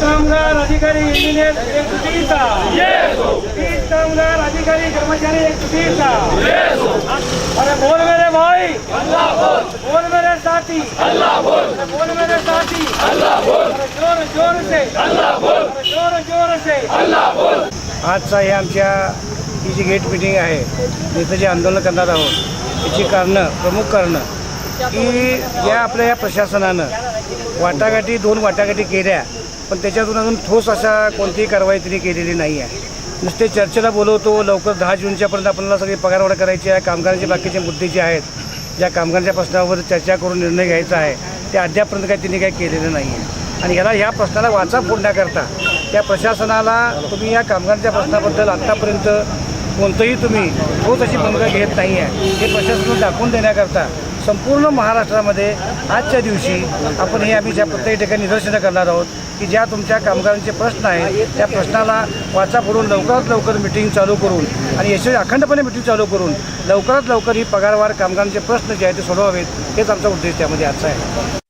कामगार अधिकारी इंजिनियर एक चुकीचा. वीज कामगार अधिकारी कर्मचारी एक चुकीचा. अरे बोल मेरे भाई. बोल मेरे साथी. अरे बोल मेरे साथी. अरे जोर जोर से. अरे जोर जोर से. आजचा हे आमच्या ही जी गेट मिटिंग आहे इथं जे आंदोलन करणार आहोत याची कारणं प्रमुख कारणं की या आपल्या या प्रशासनानं वाटाघाटी दोन वाटाघाटी केल्या. पण त्याच्यातून अजून ठोस अशा कोणतीही कारवाई त्यांनी केलेली नाही आहे. नुसते चर्चेला बोलवतो लवकर दहा जूनच्यापर्यंत आपल्याला सगळी पगारवाढ करायची आहे कामगारांचे बाकीचे मुद्दे जे आहेत ज्या कामगारांच्या प्रश्नावर चर्चा करून निर्णय घ्यायचा आहे ते अद्यापर्यंत काही त्यांनी काही केलेलं नाही आहे. आणि ह्याला ह्या प्रश्नाला वाचा फोडण्याकरता त्या प्रशासनाला तुम्ही या कामगारांच्या प्रश्नाबद्दल आत्तापर्यंत कोणतंही तुम्ही ठोस अशी भूमिका घेत नाही आहे. हे प्रशासन दाखवून देण्याकरता संपूर्ण महाराष्ट्रामध्ये आजच्या दिवशी आपण हे आम्ही ज्या प्रत्येक ठिकाणी निदर्शनं करणार आहोत की ज्या तुमच्या कामगारांचे प्रश्न आहेत त्या प्रश्नाला वाचा फोडून लवकरात लवकर मिटिंग चालू करून आणि यशस्वी अखंडपणे मिटिंग चालू करून लवकरात लवकर ही पगारवाढ कामगारांचे प्रश्न जे आहेत ते सोडवावेत हेच आमचा उद्देश त्यामध्ये आजचा आहे.